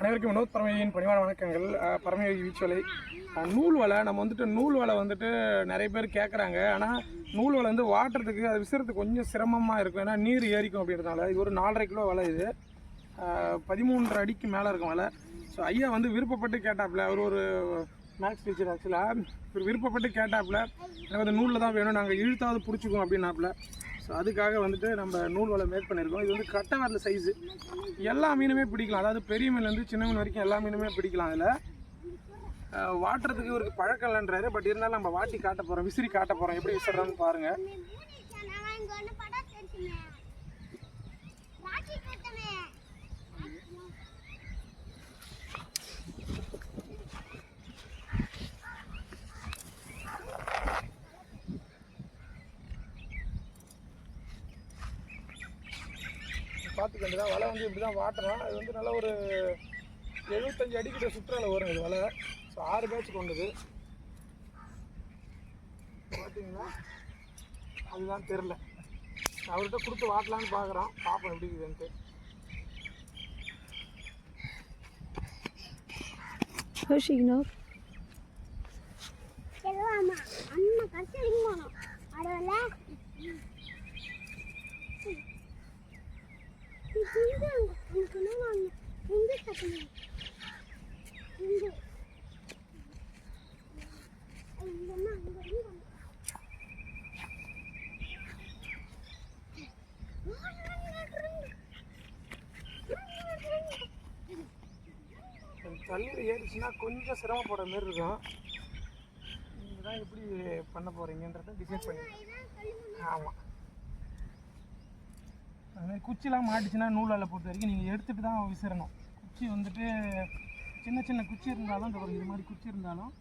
அனைவருக்கும் வினோத் பரமேயின் பணிவான வணக்கங்கள். அஹ், பரமேவி வீச்சுவலை. நூல் வலை நம்ம வந்துட்டு நூல் வலை வந்துட்டு நிறைய பேர் கேட்குறாங்க ஆனால் நூல் வலை வந்து வாட்டுறதுக்கு அது விசிறதுக்கு கொஞ்சம் சிரமமாக இருக்கும். ஏன்னா நீர் ஏறிக்கும் அப்படின்றதுனால. இது ஒரு நாலரை கிலோ வலை இது. பதிமூன்றரை அடிக்கு மேலே இருக்கும் வலை. ஸோ ஐயா வந்து விருப்பப்பட்டு கேட்டாப்புல. அவர் ஒரு மேக்ஸ் டீச்சர் ஆக்சுவலாக இவர் விருப்பப்பட்டு கேட்டாப்புல. எனக்கு வந்து நூலில் தான் வேணும். நாங்கள் இழுத்தாவது பிடிச்சிக்கும் அப்படின்னாப்புல. ஸோ அதுக்காக வந்துட்டு நம்ம நூல் வலை மேக் பண்ணியிருக்கோம். இது வந்து கட்டை வரல சைஸு எல்லா மீனுமே பிடிக்கலாம். அதாவது பெரிய மீன்லேருந்து சின்ன மீன் வரைக்கும் எல்லா மீனுமே பிடிக்கலாம் அதில் வாட்டுறதுக்கு ஒரு பழக்கம் இல்லைன்றாரு. பட் இருந்தாலும் நம்ம வாட்டி காட்ட போகிறோம் விசிறி காட்ட போகிறோம் எப்படி விசிறான்னு பாருங்கள் பார்த்துக்க தான் வலை வந்து இப்படி தான் வாட்டுறோம் அது வந்து நல்லா ஒரு எழுபத்தஞ்சு அடிக்கிட்ட சுற்றளவு வரும் இது வலை. ஸோ ஆறு பேட்ச் கொண்டது. பார்த்தீங்கன்னா அதுதான் தெரில அவர்கிட்ட கொடுத்து வாட்டலான்னு பார்க்குறோம் பார்ப்போம் எப்படி இதுன்ட்டு Pushing செல்வாமா இந்து தண்ணீர் ஏறிச்சுன்னா கொஞ்சம் சிரமப்படுற மாதிரி இருக்கும். நீங்கள் தான் எப்படி பண்ண போகிறீங்கன்றத டிசைட் பண்ணி. ஆமாம் அதுமாதிரி குச்சிலாம் மாட்டுச்சுன்னா நூலால் பொறுத்த வரைக்கும் நீங்கள் எடுத்துகிட்டு தான் விசிறணும். குச்சி வந்துட்டு சின்ன சின்ன குச்சி இருந்தாலும் இந்த பாருங்க, இது மாதிரி குச்சி இருந்தாலும்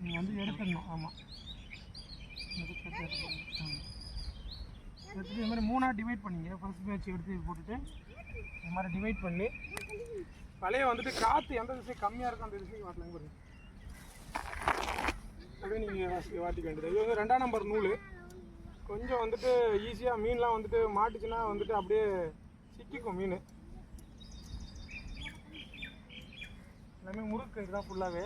நீங்கள் வந்து எடுத்துடணும். ஆமாம் எடுத்துகிட்டு எடுத்து இது மாதிரி மூணாக டிவைட் பண்ணிங்க. ஃபர்ஸ்ட் பேட்ச் எடுத்து போட்டுட்டு இந்த மாதிரி டிவைட் பண்ணி வலையை வந்துட்டு காற்று எந்த திசை கம்மியாக இருக்கும் அந்த திசைக்கு வாட்டலாம் பாருங்க. அப்படியே நீங்கள் வாட்டிக்க வேண்டியது. இது வந்து ரெண்டாம் நம்பர் நூல். கொஞ்சம் வந்துட்டு ஈஸியாக மீன்லாம் வந்துட்டு மாட்டுச்சுன்னா வந்துட்டு அப்படியே சிக்கிக்கும் மீன். எல்லாமே முறுக்கு இதுதான் ஃபுல்லாகவே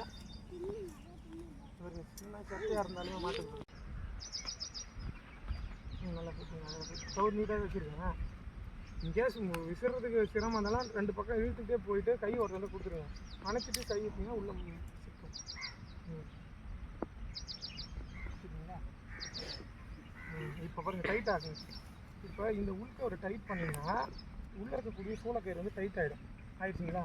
பாருங்க சின்ன சட்டையாக இருந்தாலுமே மாட்டுக்கு. நல்லா போட்டு நல்லா போட்டு சவுர் நீட்டாக வச்சுருக்கேன் இன்கேஸ் விசிறதுக்கு சிரமம் இருந்தாலும் ரெண்டு பக்கம் இழுத்துட்டே போயிட்டு கை ஒரு வந்து கொடுத்துருங்க. அணைச்சிட்டு கை விட்டீங்கன்னா உள்ள சிக்கும். ம். சரிங்களா? இப்போ பாருங்கள் டைட் ஆகுங்க இப்போ இந்த உள்க ஒரு டைட் பண்ணிங்கன்னா உள்ளே இருக்கக்கூடிய சூளக்கயிறு வந்து டைட் ஆகிடும் ஆயிடுச்சுங்களா?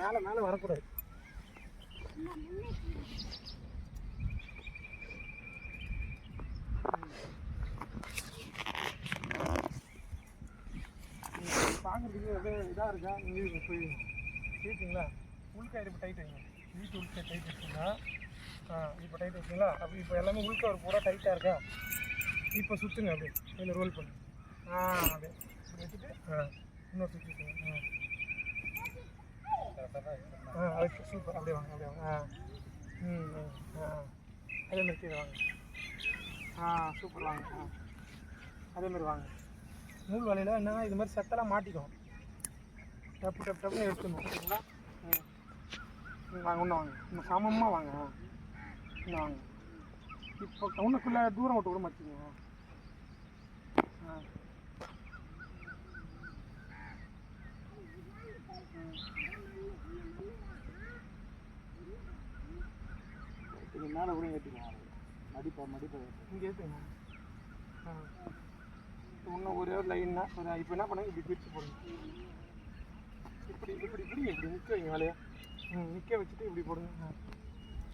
மேலே மேலே வரக்கூடாது. பார்க்குறதுக்கு அப்படியே இதாக இருக்கா? நீங்கள் போய் கேட்டிங்களா? உள்கயிறு இப்போ டைட் வைங்க. வீட்டு உள்கை டைட் வச்சுருந்தா ஆ இப்போ டைட் வச்சுங்களா அப்படி இப்போ எல்லாமே உள்கவர் பூரா டைட்டாக இருக்கா? இப்போ சுற்றுங்க அப்படியே. இதில் ரோல் பண்ணு. ஆ அப்படியே. இன்னொரு சுற்றி ஆ. ஓகே சூப்பர் அப்படியே வாங்க அப்படியே வாங்க. ஆ. ம் ஆ. அதே மாதிரி கீழே வாங்க. ஆ சூப்பர் வாங்க ஆ. அதே மாதிரி வாங்க. நூல் வலையில் என்னன்னா இது மாதிரி செத்தெல்லாம் மாட்டிக்கும். டப்பு டப்பு டப்புன்னு எடுத்துக்கணும் ஓகேங்களா ம். ம், வாங்க இன்னும் வாங்க. இன்னும் சமமாக வாங்க இன்னும் வாங்க. இப்போ டவுனுக்குள்ளே தூரம் விட்டு கூட மாட்டிக்கோங்க ஆ. இது மேலே கூட ஏற்றிக்கலாம் மடிப்பா மடிப்பா இங்கே ஏற்றுங்க இன்னும் ஒரே ஒரு லைன்னா ஒரு இப்போ என்ன பண்ணுங்க? இப்படி பிரித்து போடுங்க. இப்படி இப்படி பிடிங்க இப்படி நிற்க வைங்க வேலையை ம் நிற்க வச்சுட்டு இப்படி போடுங்க.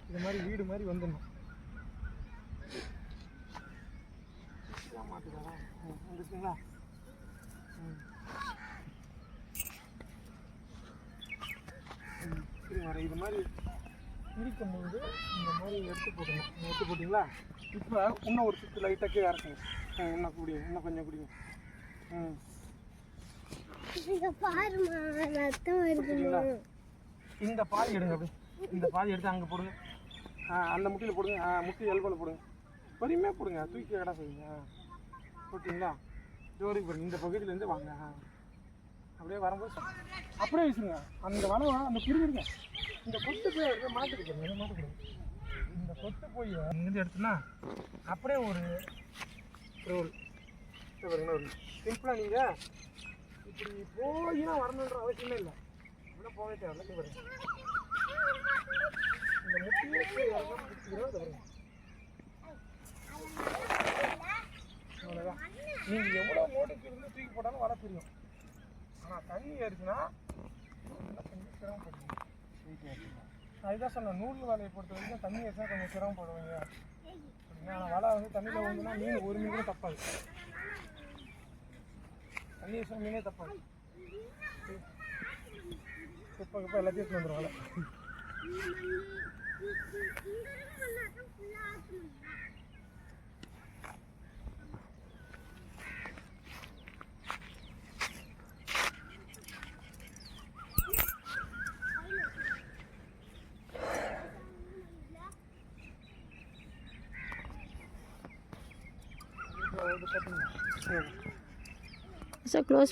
இது மாதிரி வீடு மாதிரி வந்துடணும். மாட்டுக்காரா ம் வந்துருச்சுங்களா ம் சரி வர இது மாதிரி இருக்கும் போது இந்த மாதிரி எடுத்து போடணும் எடுத்து போட்டிங்களா? இப்போ இன்னும் ஒரு சுற்று லைட்டாக கீழே இறக்குங்க. இன்னும் குடிங்க இன்னும் கொஞ்சம் குடிங்க. ம் இந்த பாதி எடுங்க அப்படி. இந்த பாதி எடுத்து அங்கே போடுங்க. ஆ அந்த முட்டியில் போடுங்க. ஆ முட்டி எல்போவில் போடுங்க. பொறுமையாக போடுங்க. தூக்கி கடை செய்யுங்க. போட்டிங்களா? வரைக்கும் பாருங்க இந்த பகுதியிலேருந்து வாங்க. ஆ. அப்படியே வரும்போது அப்படியே வீசுங்க. அந்த வலை அந்த குருவிருங்க இந்த கொத்து போய் அப்படியே மாட்டுக்கிட்டு பாருங்க இந்த கொத்து போய் இங்கேருந்து எடுத்துனா அப்படியே ஒரு ரோல். ஒரு சிம்பிளாக நீங்கள் இப்படி போய் தான் வரணுன்ற அவசியமே இல்லை. அப்படியே போகவே தேவையில்ல. பாருங்க. இந்த முட்டியை பாருங்க. அவ்வளோதான் நீங்கள் எவ்வளோ மோட்டுக்கு இருந்து தூக்கி போட்டாலும் வர தெரியும். ஆனால் தண்ணி ஏறிச்சுன்னா கொஞ்சம் சிரமப்படுவீங்க அதுதான் சொன்னேன் நூல் வலையை பொறுத்த வரைக்கும் தண்ணி ஏறிச்சா கொஞ்சம் சிரமப்படுவீங்க ஆனால் வலை வந்து தண்ணியில் விழுந்துன்னா மீன் ஒரு மீன் கூட தப்பாது தண்ணி ஏறிச்சா மீனே தப்பாது குப்பை குப்பை எல்லாத்தையும் வந்துடும் வலை இது பார்த்தீங்கன்னா So close.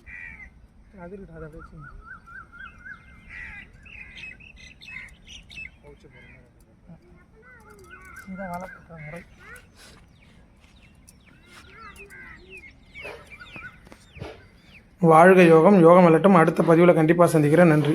வளர்க்குற முறை வாழ்க யோகம் யோகம் விளட்டும் அடுத்த பதிவில் கண்டிப்பாக சந்திக்கிறேன். நன்றி.